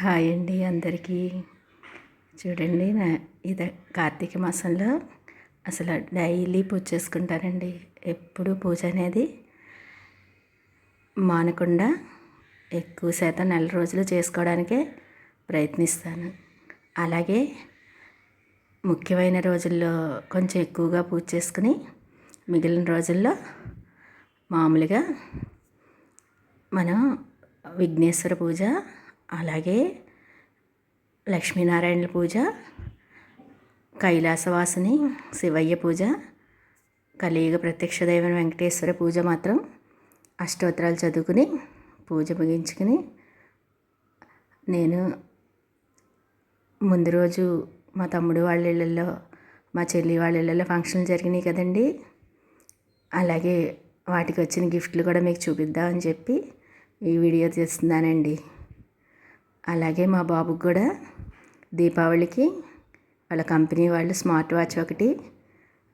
Hi అండి అందరికీ. చూడండి నా ఇది కార్తీక మాసంలో అసలు డైలీ పూజ చేసుకుంటానండి. ఎప్పుడు పూజ అనేది మానకుండా ఎక్కువ శాతం నెల రోజులు చేసుకోవడానికే ప్రయత్నిస్తాను. అలాగే ముఖ్యమైన రోజుల్లో కొంచెం ఎక్కువగా పూజ చేసుకుని మిగిలిన రోజుల్లో మామూలుగా మనం విఘ్నేశ్వర పూజ అలాగే లక్ష్మీనారాయణ పూజ కైలాసవాసిని శివయ్య పూజ కలియుగ ప్రత్యక్ష దైవం వెంకటేశ్వర పూజ మాత్రం అష్టోత్తరాలు చదువుకుని పూజ ముగించుకుని నేను ముందు రోజు మా తమ్ముడు వాళ్ళ ఇళ్ళల్లో మా చెల్లి వాళ్ళ ఇళ్ళల్లో ఫంక్షన్లు జరిగినాయి కదండి. అలాగే వాటికి వచ్చిన గిఫ్ట్లు కూడా మీకు చూపిద్దామని చెప్పి ఈ వీడియో తీస్తున్నానండి. అలాగే మా బాబుకి కూడా దీపావళికి వాళ్ళ కంపెనీ వాళ్ళు స్మార్ట్ వాచ్ ఒకటి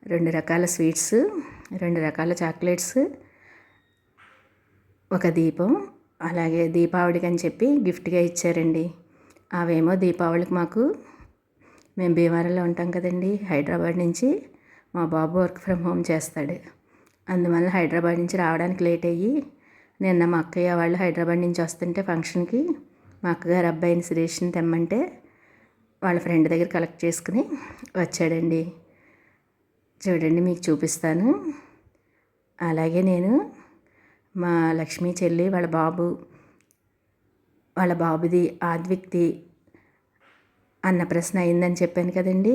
రెండు రకాల స్వీట్స్ రెండు రకాల చాక్లెట్స్ ఒక దీపం అలాగే దీపావళికి అని చెప్పి గిఫ్ట్గా ఇచ్చారండి. అవేమో దీపావళికి మాకు మేము భీమవరంలో ఉంటాం కదండి హైదరాబాద్ నుంచి మా బాబు వర్క్ ఫ్రమ్ హోమ్ చేస్తాడు. అందువల్ల హైదరాబాద్ నుంచి రావడానికి లేట్ అయ్యి నిన్న మా అక్కయ్య వాళ్ళు హైదరాబాద్ నుంచి వస్తుంటే ఫంక్షన్కి మా అక్కగారు అబ్బాయిని సురేష్ని తెమ్మంటే వాళ్ళ ఫ్రెండ్ దగ్గర కలెక్ట్ చేసుకుని వచ్చాడండి. చూడండి మీకు చూపిస్తాను. అలాగే నేను మా లక్ష్మీ చెల్లి వాళ్ళ బాబు వాళ్ళ బాబుది ఆద్విక్తి అన్న ప్రశ్న అయిందని చెప్పాను కదండి.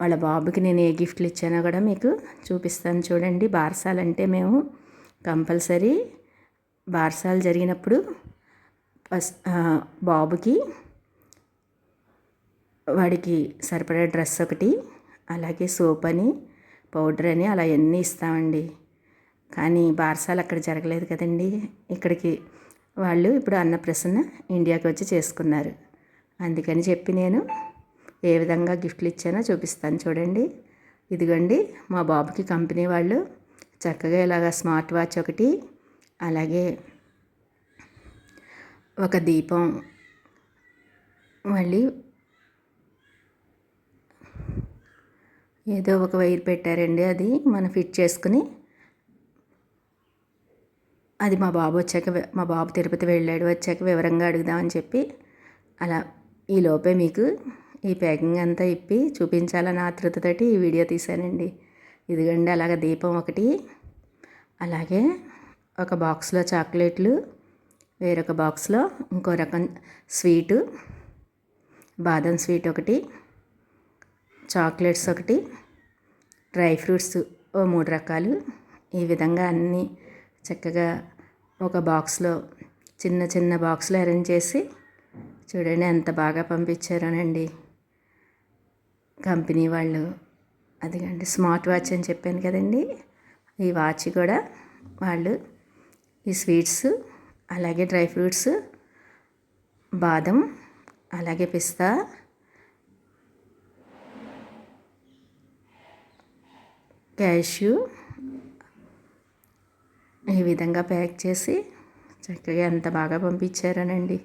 వాళ్ళ బాబుకి నేను ఏ గిఫ్ట్లు ఇచ్చానో కూడా మీకు చూపిస్తాను. చూడండి బార్సాలంటే మేము కంపల్సరీ బార్సాలు జరిగినప్పుడు ఫస్ట్ బాబుకి వాడికి సరిపడే డ్రెస్ ఒకటి అలాగే సోప్ అని పౌడర్ అని అలా అన్నీ ఇస్తామండి. కానీ బార్సాలు అక్కడ జరగలేదు కదండి. ఇక్కడికి వాళ్ళు ఇప్పుడు అన్నప్రసన్న ఇండియాకి వచ్చి చేసుకున్నారు. అందుకని చెప్పి నేను ఏ విధంగా గిఫ్ట్లు ఇచ్చానో చూపిస్తాను చూడండి. ఇదిగోండి మా బాబుకి కంపెనీ వాళ్ళు చక్కగా ఇలాగ స్మార్ట్ వాచ్ ఒకటి అలాగే ఒక దీపం. మళ్ళీ ఏదో ఒక వైర్ పెట్టారండి అది మనం ఫిట్ చేసుకుని అది మా బాబు వచ్చాక మా బాబు తిరుపతి వెళ్ళాడు వచ్చాక వివరంగా అడుగుదామని చెప్పి అలా ఈ లోపే మీకు ఈ ప్యాకింగ్ అంతా ఇప్పి చూపించాలని ఆతృతతోటి ఈ వీడియో తీశానండి. ఇదిగండి అలాగ దీపం ఒకటి అలాగే ఒక బాక్స్లో చాక్లెట్లు వేరొక బాక్స్లో ఇంకో రకం స్వీటు బాదం స్వీట్ ఒకటి చాక్లెట్స్ ఒకటి డ్రై ఫ్రూట్స్ ఓ మూడు రకాలు. ఈ విధంగా అన్నీ చక్కగా ఒక బాక్స్లో చిన్న చిన్న బాక్స్లో అరేంజ్ చేసి చూడండి ఎంత బాగా పంపించారోనండి. కంపెనీ వాళ్ళు అదిగండి స్మార్ట్ వాచ్ అని చెప్పాను కదండి. ఈ వాచ్ కూడా వాళ్ళు ఈ స్వీట్స్ అలాగే డ్రై ఫ్రూట్స్ బాదం అలాగే పిస్తా. క్యాష్యూ. ఈ విధంగా ప్యాక్ చేసి చక్కగా ఎంత బాగా పంపించారనండి.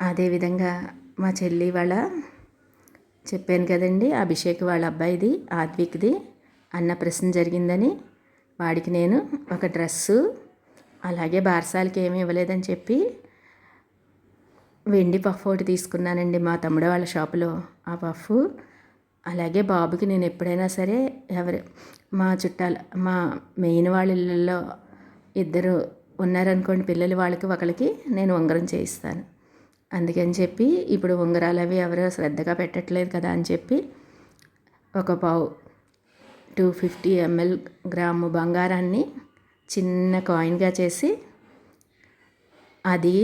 అదేవిధంగా మా చెల్లి వాళ్ళ చెప్పాను కదండి అభిషేక్ వాళ్ళ అబ్బాయిది ఆత్విక్ది అన్న ప్రశ్న జరిగిందని. వాడికి నేను ఒక డ్రెస్సు అలాగే బార్సాలకి ఏమీ ఇవ్వలేదని చెప్పి వెండి పఫ్ ఒకటి తీసుకున్నానండి మా తమ్ముడు వాళ్ళ షాపులో ఆ పఫ్. అలాగే బాబుకి నేను ఎప్పుడైనా సరే ఎవరు మా చుట్టాలు మా మెయిన్ వాళ్ళ ఇళ్ళల్లో ఇద్దరు ఉన్నారనుకోండి పిల్లలు వాళ్ళకి ఒకరికి నేను ఉంగరం చేయిస్తాను. అందుకని చెప్పి ఇప్పుడు ఉంగరాలు అవి ఎవరు శ్రద్ధగా పెట్టట్లేదు కదా అని చెప్పి ఒక పావు టూ ఫిఫ్టీ ఎంఎల్ గ్రాము బంగారాన్ని చిన్న కాయిన్గా చేసి అది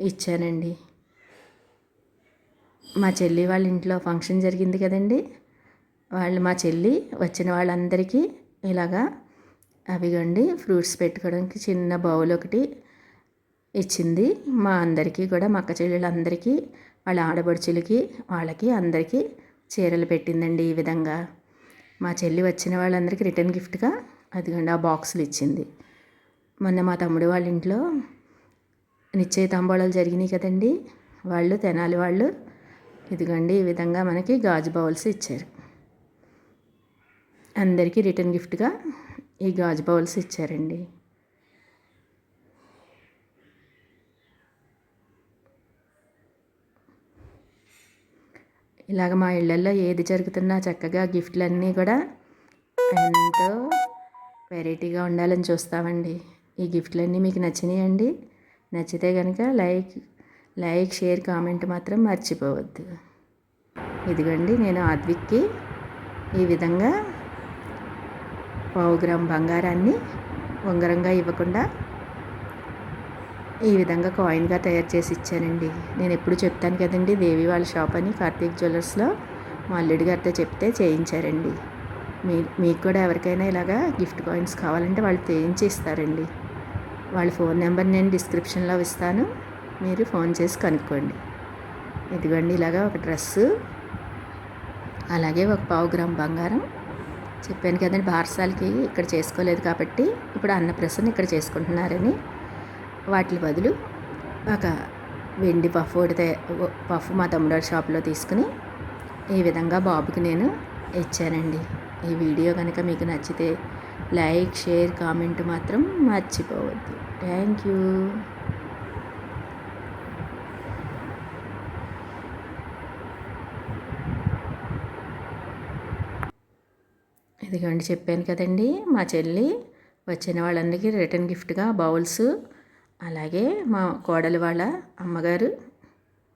ఇచ్చానండి. మా చెల్లి వాళ్ళ ఇంట్లో ఫంక్షన్ జరిగింది కదండి. వాళ్ళు మా చెల్లి వచ్చిన వాళ్ళందరికీ ఇలాగా అవిగండి ఫ్రూట్స్ పెట్టుకోవడానికి చిన్న బౌల్ ఒకటి ఇచ్చింది. మా అందరికీ కూడా మా అక్క చెల్లెళ్ళందరికీ వాళ్ళ ఆడబడుచులకి వాళ్ళకి అందరికీ చీరలు పెట్టిందండి ఈ విధంగా. మా చెల్లి వచ్చిన వాళ్ళందరికీ రిటర్న్ గిఫ్ట్గా అదిగోండి ఆ బాక్సులు ఇచ్చింది. మొన్న మా తమ్ముడు వాళ్ళ ఇంట్లో నిశ్చయ తాంబూలాలు జరిగినాయి కదండి. వాళ్ళు తెనాలి వాళ్ళు. ఇదిగోండి ఈ విధంగా మనకి గాజు బౌల్స్ ఇచ్చారు. అందరికీ రిటర్న్ గిఫ్ట్గా ఈ గాజు బౌల్స్ ఇచ్చారండి. ఇలాగ మా ఇళ్ళల్లో ఏది జరుగుతున్నా చక్కగా గిఫ్ట్లన్నీ కూడా ఎంతో వెరైటీగా ఉండాలని చూస్తామండి. ఈ గిఫ్ట్లన్నీ మీకు నచ్చినాయండి. నచ్చితే కనుక లైక్ లైక్ షేర్ కామెంట్ మాత్రం మర్చిపోవద్దు. ఇదిగోండి నేను ఆద్విక్కి ఈ విధంగా పావు గ్రామ్ బంగారాన్ని ఉంగరంగా ఇవ్వకుండా ఈ విధంగా కాయిన్గా తయారు చేసి ఇచ్చానండి. నేను ఎప్పుడు చెప్తాను కదండి దేవి వాళ్ళ షాప్ అని కార్తీక్ జ్యువెలర్స్లో మా అల్లుడి గారితో చెప్తే చేయించారండి. మీ మీకు కూడా ఎవరికైనా ఇలాగా గిఫ్ట్ కాయిన్స్ కావాలంటే వాళ్ళు తెయించి ఇస్తారండి వాళ్ళ ఫోన్ నెంబర్ నేను డిస్క్రిప్షన్లో ఇస్తాను. మీరు ఫోన్ చేసి కనుక్కోండి. ఇదిగోండి ఇలాగా ఒక డ్రెస్సు. అలాగే ఒక పావు గ్రామ్ బంగారం. చెప్పాను కదండి బారసాలకి ఇక్కడ చేసుకోలేదు కాబట్టి ఇప్పుడు అన్నప్రసన్న ఇక్కడ చేసుకుంటున్నారని. వాటి బదులు ఒక వెండి పఫ్ ఒకటి పఫ్ మా తమ్ముడు షాప్లో తీసుకుని ఈ విధంగా బాబుకి నేను ఇచ్చానండి. ఈ వీడియో కనుక మీకు నచ్చితే లైక్ షేర్ కామెంట్ మాత్రం మర్చిపోవద్దు. Thank you. ఇదిగోండి చెప్పాను కదండి మా చెల్లి వచ్చిన వాళ్ళందరికీ రిటర్న్ గిఫ్ట్గా బౌల్స్ అలాగే మా కోడలి వాళ్ళ అమ్మగారు